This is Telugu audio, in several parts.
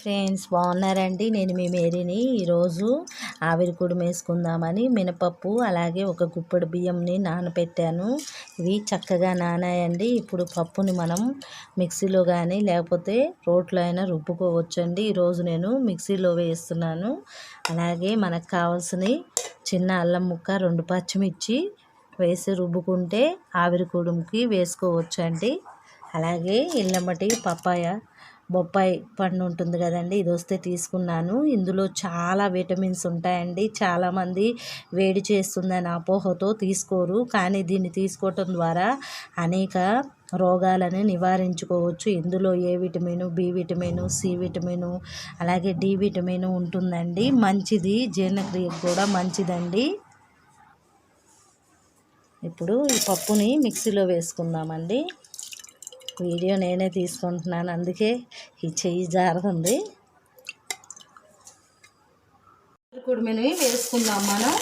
ఫ్రెండ్స్ బాగున్నారండి. నేను మీ మేరీని ఈరోజు ఆవిరి కుడుము వేసుకుందామని మినపప్పు అలాగే ఒక గుప్పెడు బియ్యంని నానబెట్టాను ఇవి చక్కగా నానాయండి. ఇప్పుడు పప్పుని మనం మిక్సీలో కానీ లేకపోతే రోట్లో అయినా రుబ్బుకోవచ్చండి. ఈరోజు నేను మిక్సీలో వేస్తున్నాను. అలాగే మనకు కావాల్సిన చిన్న అల్లం ముక్క రెండు పచ్చిమిర్చి వేసి రుబ్బుకుంటే ఆవిరి కుడుముకి వేసుకోవచ్చండి. అలాగే ఇల్లమటి పప్పాయ బొప్పాయి పండు ఉంటుంది కదండి ఇది వస్తే తీసుకున్నాను. ఇందులో చాలా విటమిన్స్ ఉంటాయండి. చాలామంది వేడి చేస్తుందని అపోహతో తీసుకోరు. కానీ దీన్ని తీసుకోవటం ద్వారా అనేక రోగాలను నివారించుకోవచ్చు. ఇందులో A vitamin B vitamin C vitamin అలాగే డి విటమిన్ ఉంటుందండి. మంచిది జీర్ణక్రియకు కూడా మంచిదండి. ఇప్పుడు ఈ పప్పుని మిక్సీలో వేసుకుందామండి. వీడియో నేనే తీసుకుంటున్నాను. అందుకే ఈ చెయ్యి జారుతుంది కుడిమిని వేసుకుందాం మనం.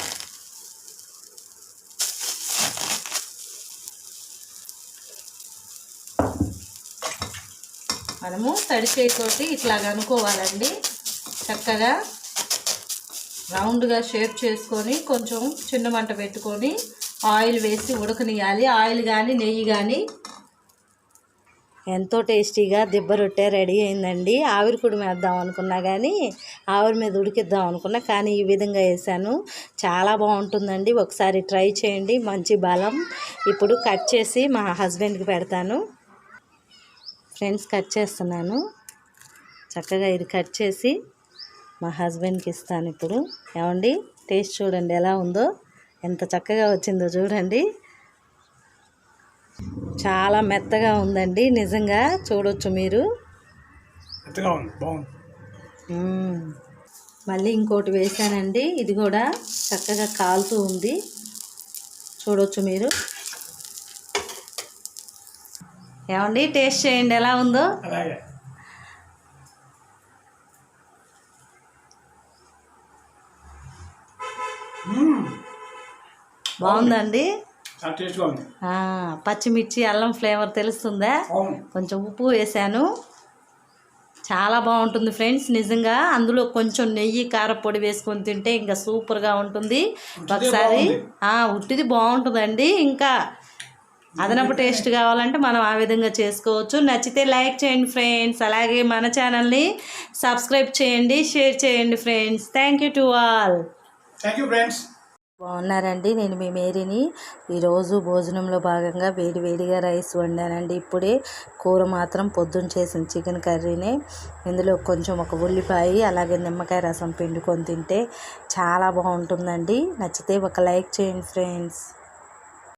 మనము తడి చేతితోటి ఇట్లా అనుకోవాలండి. చక్కగా రౌండ్గా షేప్ చేసుకొని కొంచెం చిన్న మంట పెట్టుకొని ఆయిల్ వేసి ఉడకనియాలి ఆయిల్ కానీ నెయ్యి కానీ ఎంతో టేస్టీగా దిబ్బ రొట్టె రెడీ అయిందండి. ఆవిరి కూడా వేద్దాం అనుకున్నా కానీ ఆవిరి మీద ఉడికిద్దాం అనుకున్నా కానీ ఈ విధంగా వేసాను. చాలా బాగుంటుందండి. ఒకసారి ట్రై చేయండి. మంచి బలం. ఇప్పుడు కట్ చేసి మా హస్బెండ్కి పెడతాను. ఫ్రెండ్స్ కట్ చేస్తున్నాను. చక్కగా ఇది కట్ చేసి మా హస్బెండ్కి ఇస్తాను ఇప్పుడు. ఏమండి? టేస్ట్ చూడండి ఎలా ఉందో. ఎంత చక్కగా వచ్చిందో చూడండి. చాలా మెత్తగా ఉందండి నిజంగా చూడొచ్చు మీరు. మళ్ళీ ఇంకోటి వేసానండి ఇది కూడా చక్కగా కాలుతూ ఉంది. చూడొచ్చు మీరు. ఏమండి టేస్ట్ చేయండి ఎలా ఉందో? బాగుందండి? పచ్చిమిర్చి అల్లం ఫ్లేవర్ తెలుస్తుందా? కొంచెం ఉప్పు వేసాను. చాలా బాగుంటుంది ఫ్రెండ్స్ నిజంగా. అందులో కొంచెం నెయ్యి కారపొడి వేసుకొని తింటే ఇంకా సూపర్గా ఉంటుంది. ఒకసారి ఉట్టిది బాగుంటుందండి. ఇంకా అదనపు టేస్ట్ కావాలంటే మనం ఆ విధంగా చేసుకోవచ్చు. నచ్చితే లైక్ చేయండి ఫ్రెండ్స్. అలాగే మన ఛానల్ని సబ్స్క్రైబ్ చేయండి షేర్ చేయండి friends. Thank you to all. Thank you friends. బాగున్నారండి. నేను మీ మేరీని. ఈరోజు భోజనంలో భాగంగా వేడి వేడిగా రైస్ వండానండి. ఇప్పుడే కూర మాత్రం పొద్దున్న చేసిన చికెన్ కర్రీనే. ఇందులో కొంచెం ఒక ఉల్లిపాయ అలాగే నిమ్మకాయ రసం పిండుకొని తింటే చాలా బాగుంటుందండి. నచ్చితే ఒక లైక్ చేయండి ఫ్రెండ్స్.